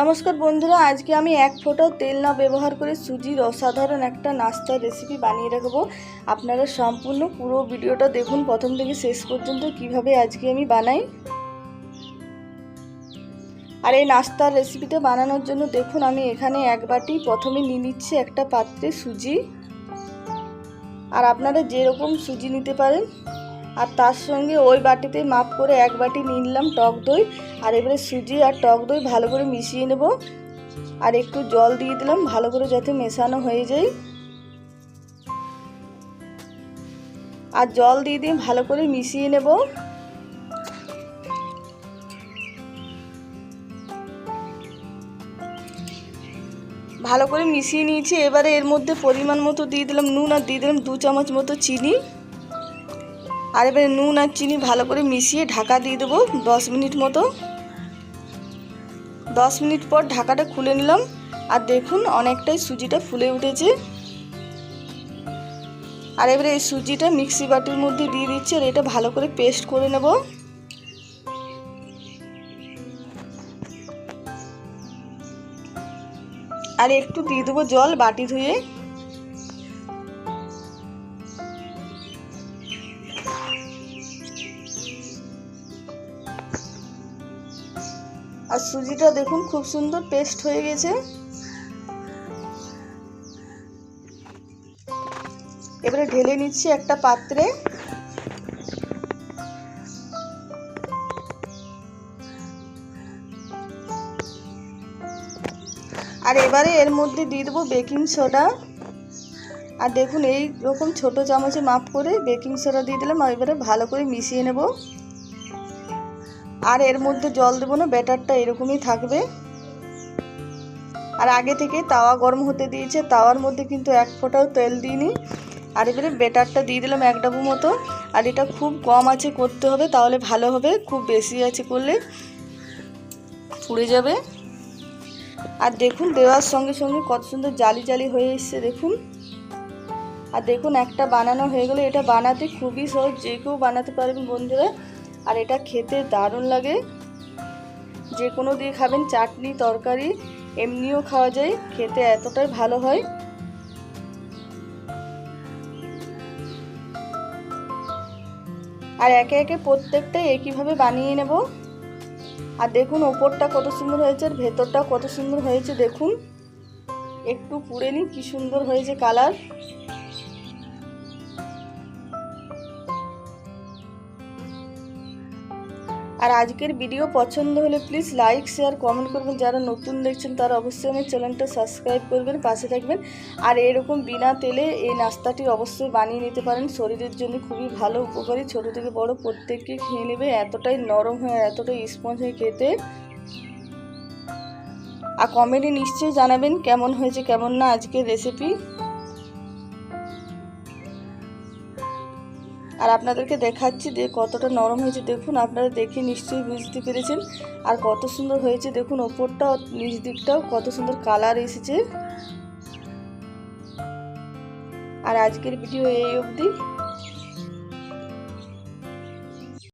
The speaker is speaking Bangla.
নমস্কার বন্ধুরা, আজকে আমি এক ফোঁটাও তেল না ব্যবহার করে সুজির অসাধারণ একটা নাস্তার রেসিপি বানিয়ে রাখব। আপনারা সম্পূর্ণ পুরো ভিডিওটা দেখুন, প্রথম থেকে শেষ পর্যন্ত কীভাবে আজকে আমি বানাই। আর এই নাস্তার রেসিপিটা বানানোর জন্য দেখুন, আমি এখানে এক বাটি প্রথমে নিয়ে নিচ্ছি একটা পাত্রে সুজি। আর আপনারা যেরকম সুজি নিতে পারেন আর তার সঙ্গে ওই বাটিতে মাপ করে এক বাটি নিলাম টক দই, আর এবারে সুজি আর টক দই ভালো করে মিশিয়ে নেব। আর একটু জল দিয়ে দিলাম ভালো করে যাতে মেশানো হয়ে যায়। আর জল দিয়ে দিয়ে ভালো করে মিশিয়ে নেব। ভালো করে মিশিয়ে নিয়েছি। এবারে এর মধ্যে পরিমাণ মতো দিয়ে দিলাম নুন আর দিয়ে দিলাম দু চামচ মতো চিনি। আর এবারে নুন আর চিনি ভালো করে মিশিয়ে ঢাকা দিয়ে দেবো দশ মিনিট মতো। দশ মিনিট পর ঢাকাটা খুলে নিলাম। আর দেখুন অনেকটাই সুজিটা ফুলে উঠেছে। আর এবারে এই সুজিটা মিক্সি বাটির মধ্যে দিয়ে দিচ্ছি আর এটা ভালো করে পেস্ট করে নেব। আর একটু দিয়ে দেবো জল বাটি ধুয়ে। আর সুজিটা দেখুন, খুব সুন্দর পেস্ট হয়ে গেছে। এবারে ঢেলে নিচ্ছি একটা পাত্রে। আর এবারে এর মধ্যে দিয়ে দেবো বেকিং সোডা। আর দেখুন, এই রকম ছোট চামচে মাপ করে বেকিং সোডা দিয়ে দিলাম, আর এবারে ভালো করে মিশিয়ে নেব। আর এর মধ্যে জল দেবো না, ব্যাটারটা এরকমই থাকবে। আর আগে থেকে তাওয়া গরম হতে দিয়েছে, তাওয়ার মধ্যে কিন্তু এক ফোঁটাও তেল দিইনি। আর এবারে ব্যাটারটা দিয়ে দিলাম এক ডাবু মতো। আর এটা খুব কম আছে করতে হবে, তাহলে ভালো হবে, খুব বেশি আছে করলে পুড়ে যাবে। আর দেখুন, দেওয়ার সঙ্গে সঙ্গে কত সুন্দর জালি জালি হয়ে এসছে, দেখুন। আর দেখুন, একটা বানানো হয়ে গেলে এটা বানাতে খুবই সহজ, যে কেউ বানাতে পারবেন বন্ধুরা। আর এটা খেতে দারুণ লাগে। যে কোনো দিয়ে খাবেন, চাটনি, তরকারি, এমনিও খাওয়া যায়, খেতে এতটাই ভালো হয়। আর একে একে প্রত্যেকটাই একইভাবে বানিয়ে নেব? আর দেখুন, ওপরটা কত সুন্দর হয়েছে, আর ভেতরটা কত সুন্দর হয়েছে, দেখুন। একটু পুড়ে নিই কী সুন্দর হয়েছে কালার। আর আজকের ভিডিও পছন্দ হলে প্লিজ লাইক শেয়ার কমেন্ট করবেন। যারা নতুন দেখছেন, তারা অবশ্যই আমার চ্যানেলটা সাবস্ক্রাইব করবেন, পাশে থাকবেন। আর এরকম বিনা তেলে এই নাস্তাটি অবশ্যই বানিয়ে নিতে পারেন। শরীরের জন্য খুবই ভালো উপকারী। ছোট থেকে বড় প্রত্যেককে খেয়ে নেবে। এতটাই নরম হয়ে, এতটাই স্পঞ্জ হয়ে খেতে। আর কমেন্টে নিশ্চয়ই জানাবেন কেমন হয়েছে, কেমন না আজকের রেসিপি আর আপনাদেরকে দেখাচ্ছি যে কতটা নরম হয়েছে। দেখুন, আপনারা দেখে নিশ্চয়ই বুঝতে পেরেছেন। আর কত সুন্দর হয়েছে, দেখুন ওপরটা নিচ দিকটাও কত সুন্দর কালার এসেছে। আর আজকের ভিডিও এই অবধি।